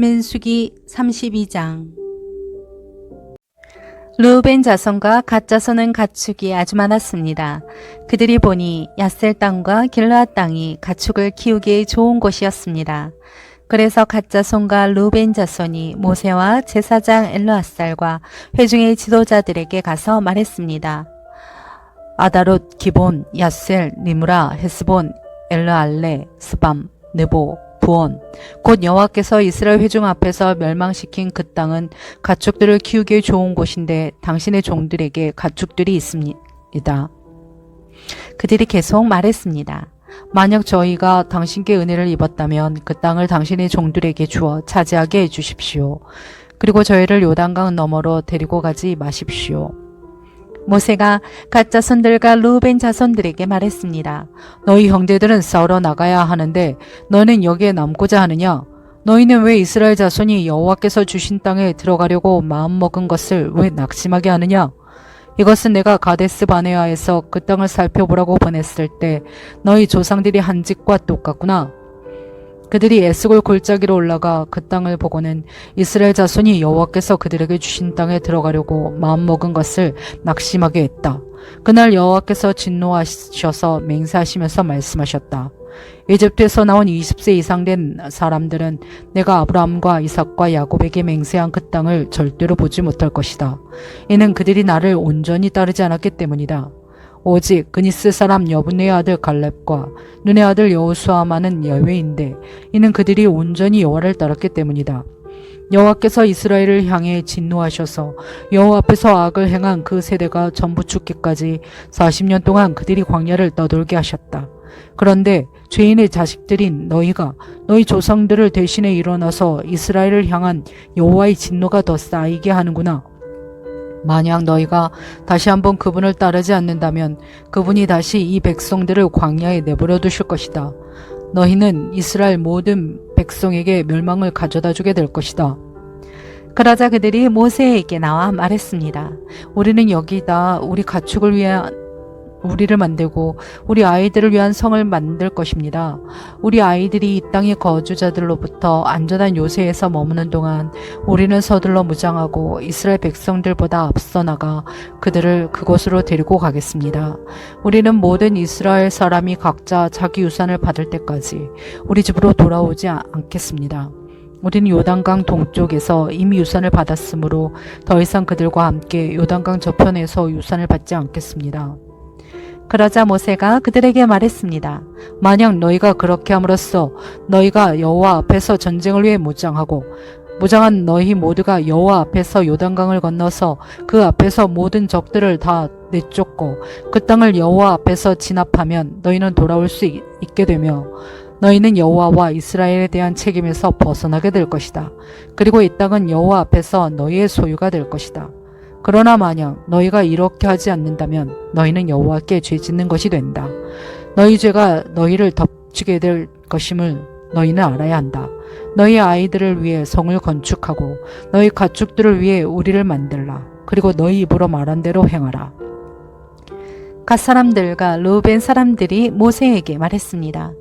민수기 32장 루벤 자손과 갓 자손은 가축이 아주 많았습니다. 그들이 보니 야셀 땅과 길라앗 땅이 가축을 키우기에 좋은 곳이었습니다. 그래서 갓 자손과 루벤 자손이 모세와 제사장 엘르아살과 회중의 지도자들에게 가서 말했습니다. 아다롯, 기본, 야셀, 니무라, 헤스본, 엘르알레, 스밤, 느보, 부온 곧 여호와께서 이스라엘 회중 앞에서 멸망시킨 그 땅은 가축들을 키우기에 좋은 곳인데 당신의 종들에게 가축들이 있습니다. 그들이 계속 말했습니다. 만약 저희가 당신께 은혜를 입었다면 그 땅을 당신의 종들에게 주어 차지하게 해주십시오. 그리고 저희를 요단강 너머로 데리고 가지 마십시오. 모세가 갓 자손들과 루벤 자손들에게 말했습니다. 너희 형제들은 싸우러 나가야 하는데 너는 여기에 남고자 하느냐? 너희는 왜 이스라엘 자손이 여호와께서 주신 땅에 들어가려고 마음먹은 것을 왜 낙심하게 하느냐? 이것은 내가 가데스 바네아에서 그 땅을 살펴보라고 보냈을 때 너희 조상들이 한 짓과 똑같구나. 그들이 에스골 골짜기로 올라가 그 땅을 보고는 이스라엘 자손이 여호와께서 그들에게 주신 땅에 들어가려고 마음먹은 것을 낙심하게 했다. 그날 여호와께서 진노하셔서 맹세하시면서 말씀하셨다. 이집트에서 나온 20세 이상 된 사람들은 내가 아브라함과 이삭과 야곱에게 맹세한 그 땅을 절대로 보지 못할 것이다. 이는 그들이 나를 온전히 따르지 않았기 때문이다. 오직 그니스 사람 여분의 아들 갈렙과 눈의 아들 여호수아만은 예외인데 이는 그들이 온전히 여호와를 따랐기 때문이다. 여호와께서 이스라엘을 향해 진노하셔서 여호와 앞에서 악을 행한 그 세대가 전부 죽기까지 40년 동안 그들이 광야를 떠돌게 하셨다. 그런데 죄인의 자식들인 너희가 너희 조상들을 대신해 일어나서 이스라엘을 향한 여호와의 진노가 더 쌓이게 하는구나. 만약 너희가 다시 한번 그분을 따르지 않는다면 그분이 다시 이 백성들을 광야에 내버려 두실 것이다. 너희는 이스라엘 모든 백성에게 멸망을 가져다 주게 될 것이다. 그러자 그들이 모세에게 나와 말했습니다. 우리는 여기다 우리 가축을 위한 우리를 만들고 우리 아이들을 위한 성을 만들 것입니다. 우리 아이들이 이 땅의 거주자들로부터 안전한 요새에서 머무는 동안 우리는 서둘러 무장하고 이스라엘 백성들보다 앞서 나가 그들을 그곳으로 데리고 가겠습니다. 우리는 모든 이스라엘 사람이 각자 자기 유산을 받을 때까지 우리 집으로 돌아오지 않겠습니다. 우리는 요단강 동쪽에서 이미 유산을 받았으므로 더 이상 그들과 함께 요단강 저편에서 유산을 받지 않겠습니다. 그러자 모세가 그들에게 말했습니다. 만약 너희가 그렇게 함으로써 너희가 여호와 앞에서 전쟁을 위해 무장하고 무장한 너희 모두가 여호와 앞에서 요단강을 건너서 그 앞에서 모든 적들을 다 내쫓고 그 땅을 여호와 앞에서 진압하면 너희는 돌아올 수 있, 게 되며 너희는 여호와와 이스라엘에 대한 책임에서 벗어나게 될 것이다. 그리고 이 땅은 여호와 앞에서 너희의 소유가 될 것이다. 그러나 만약 너희가 이렇게 하지 않는다면 너희는 여호와께 죄 짓는 것이 된다. 너희 죄가 너희를 덮치게 될 것임을 너희는 알아야 한다. 너희 아이들을 위해 성을 건축하고 너희 가축들을 위해 우리를 만들라. 그리고 너희 입으로 말한 대로 행하라. 갓 사람들과 루벤 사람들이 모세에게 말했습니다.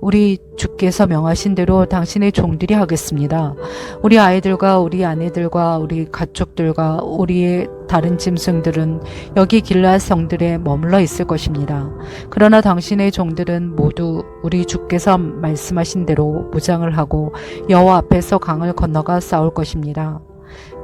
우리 주께서 명하신 대로 당신의 종들이 하겠습니다. 우리 아이들과 우리 아내들과 우리 가족들과 우리의 다른 짐승들은 여기 길라 성들에 머물러 있을 것입니다. 그러나 당신의 종들은 모두 우리 주께서 말씀하신 대로 무장을 하고 여호와 앞에서 강을 건너가 싸울 것입니다.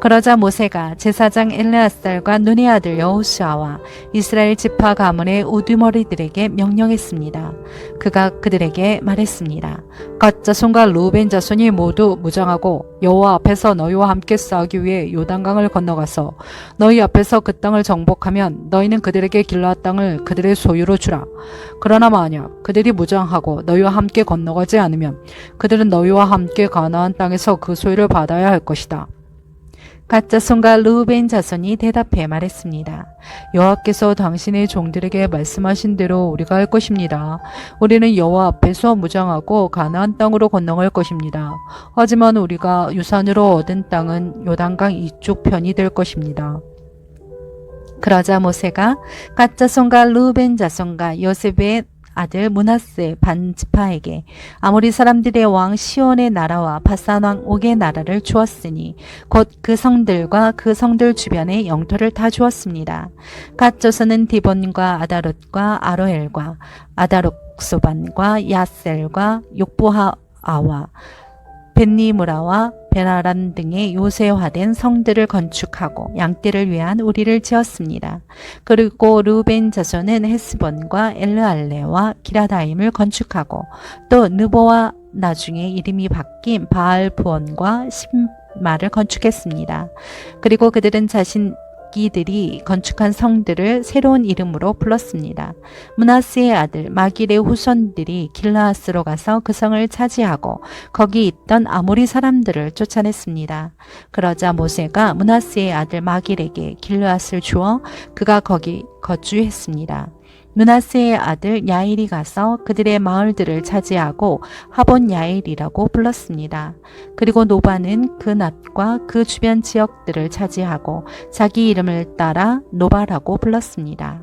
그러자 모세가 제사장 엘레아살과 눈의 아들 여호수아와 이스라엘 지파 가문의 우두머리들에게 명령했습니다. 그가 그들에게 말했습니다. 갓 자손과 루벤 자손이 모두 무장하고 여호와 앞에서 너희와 함께 싸우기 위해 요단강을 건너가서 너희 앞에서 그 땅을 정복하면 너희는 그들에게 길라 땅을 그들의 소유로 주라. 그러나 만약 그들이 무장하고 너희와 함께 건너가지 않으면 그들은 너희와 함께 가나안 땅에서 그 소유를 받아야 할 것이다. 갓 자손과 루벤 자손이 대답해 말했습니다. 여호와께서 당신의 종들에게 말씀하신 대로 우리가 할 것입니다. 우리는 여호와 앞에서 무장하고 가나안 땅으로 건너갈 것입니다. 하지만 우리가 유산으로 얻은 땅은 요단강 이쪽 편이 될 것입니다. 그러자 모세가 갓 자손과 루벤 자손과 요셉의 아들 문하스의 반지파에게 아모리 사람들의 왕 시온의 나라와 바산 왕 옥의 나라를 주었으니 곧 그 성들과 그 성들 주변의 영토를 다 주었습니다. 갓 조선은 디본과 아다롯과 아로엘과 아다록소반과 야셀과 욕보하아와 벤니무라와 베나란 등의 요새화된 성들을 건축하고 양떼를 위한 우리를 지었습니다. 그리고 루벤 자손은 헤스본과 엘르알레와 기라다임을 건축하고 또 느보와 나중에 이름이 바뀐 바알 부원과 신 마를 건축했습니다. 그리고 그들은 자신 이들이 건축한 성들을 새로운 이름으로 불렀습니다. 문하스의 아들 마길의 후손들이 길라하스로 가서 그 성을 차지하고 거기 있던 아모리 사람들을 쫓아냈습니다. 그러자 모세가 문하스의 아들 마길에게 길라하스를 주어 그가 거기 거주했습니다. 문하스의 아들 야일이 가서 그들의 마을들을 차지하고 하본 야일이라고 불렀습니다. 그리고 노바는 그 낫과 그 주변 지역들을 차지하고 자기 이름을 따라 노바라고 불렀습니다.